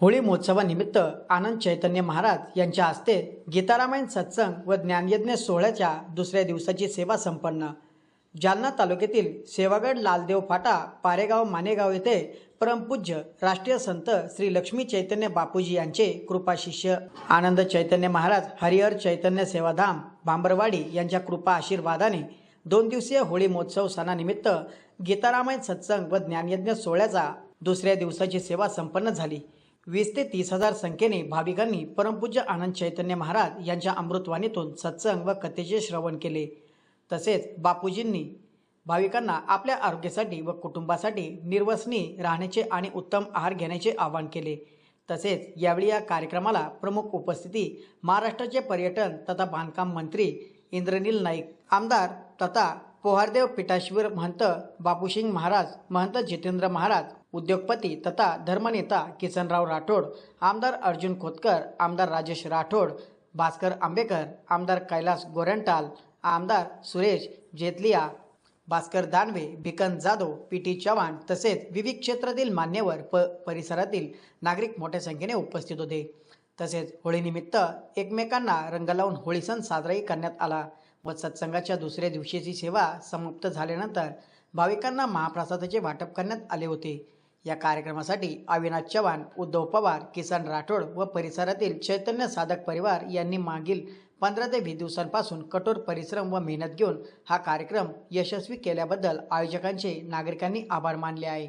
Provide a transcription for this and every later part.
होळी महोत्सवानिमित्त आनंद चैतन्य महाराज यांच्या हस्ते गीतारामायण सत्संग व ज्ञानयज्ञ सोहळ्याच्या दुसऱ्या दिवसाची सेवा संपन्न. जालना तालुक्यातील सेवागड लालदेव फाटा पारेगाव मानेगाव येथे परमपूज्य राष्ट्रीय संत श्री लक्ष्मी चैतन्य बापूजी यांचे कृपा शिष्य. आनंद चैतन्य महाराज हरिहर चैतन्य सेवाधाम भांबरवाडी यांच्या कृपा आशीर्वादाने दोन दिवसीय होळी महोत्सव सणानिमित्त गीतारामायण सत्संग व ज्ञानयज्ञ सोहळ्याचा दुसऱ्या दिवसाची सेवा संपन्न झाली. वीस ते तीस हजार संख्येने भाविकांनी परमपूज्य आनंद चैतन्य महाराज यांच्या अमृतवाणीतून सत्संग व कथेचे श्रवण केले. तसेच बापूजींनी भाविकांना आपल्या आरोग्यासाठी व कुटुंबासाठी निर्वसनी राहण्याचे आणि उत्तम आहार घेण्याचे आवाहन केले. तसेच यावेळी या कार्यक्रमाला प्रमुख उपस्थिती महाराष्ट्राचे पर्यटन तथा बांधकाम मंत्री इंद्रनील नाईक आमदार तथा पोहारदेव पीठाश्वर महंत बापूसिंग महाराज महंत जितेंद्र महाराज उद्योगपती तथा धर्मनेता किसनराव राठोड आमदार अर्जुन खोतकर आमदार राजेश राठोड भास्कर आंबेकर आमदार कैलास गोरंटाल आमदार सुरेश जेतलिया भास्कर दानवे भिकन जाधव पी टी चव्हाण तसेच विविध क्षेत्रातील मान्यवर प परिसरातील नागरिक मोठ्या संख्येने उपस्थित होते. तसेच होळीनिमित्त एकमेकांना रंग लावून होळी सण साजराही करण्यात आला. व सत्संगाच्या दुसऱ्या दिवशीची सेवा समाप्त झाल्यानंतर भाविकांना महाप्रसादाचे वाटप करण्यात आले होते. या कार्यक्रमासाठी अविनाश चव्हाण उद्धव पवार किसन राठोड व परिसरातील चैतन्य साधक परिवार यांनी मागील पंधरा ते वीस दिवसांपासून कठोर परिश्रम व मेहनत घेऊन हा कार्यक्रम यशस्वी केल्याबद्दल आयोजकांचे नागरिकांनी आभार मानले आहे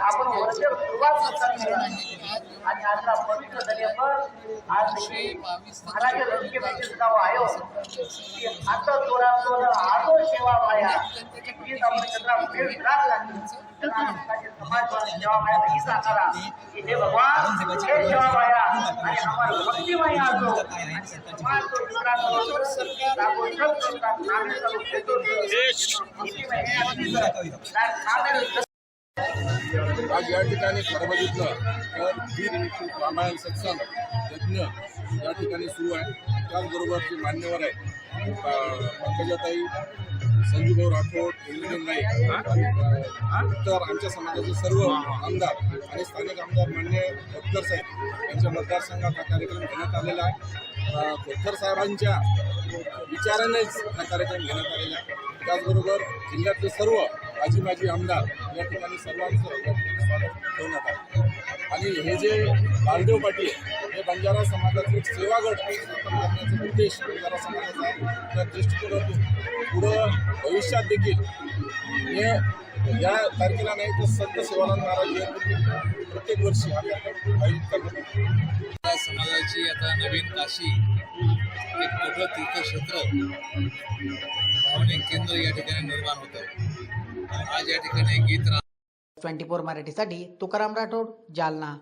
आपण वर्ष आणि आजचा पवित्र दर्यावर आज महाराज आयो आता हात जोरातून आदो सेवा माया आपण लागली समाज सेवा माया ही साकारा हे भगवान हे सेवा माया आणि आम्हाला भक्ती माया असो आणि समाज तो आज या ठिकाणी खरं बघितलं तर गीत रामायण सत्संग यज्ञ या ठिकाणी सुरू आहे. त्याचबरोबर जे मान्यवर आहे पंकजाताई संजूभाऊ राठोड इंद्रनील नाईक तर आमच्या समाजाचे सर्व आमदार आणि स्थानिक आमदार मान्य खोतकर साहेब यांच्या मतदारसंघात हा कार्यक्रम घेण्यात आलेला आहे. खोतकर साहेबांच्या विचारानेच हा कार्यक्रम घेण्यात आलेला आहे. त्याचबरोबर जिल्ह्यातले सर्व माजी माजी आमदार या ठिकाणी सर्वांचं स्वागत ठेवण्यात आलं. आणि हे जे बालदेव पाटील हे बंजारा समाजाचे एक सेवागट करण्याचा उद्देश बंजारा समाजाचा आहे त्या दृष्टिकोनातून पुढं भविष्यात देखील हे या तारखेला नाही तर संत सेवानंद महाराज प्रत्येक वर्षी आयोजित करण्यात या समाजाची आता नवीन काशी एक मोठं तीर्थक्षेत्र भावनिक केंद्र या ठिकाणी निर्माण होत. आहे आज या ठिकाणी गीत ट्वेंटी फोर मराठीसाठी तुकाराम राठोड जालना.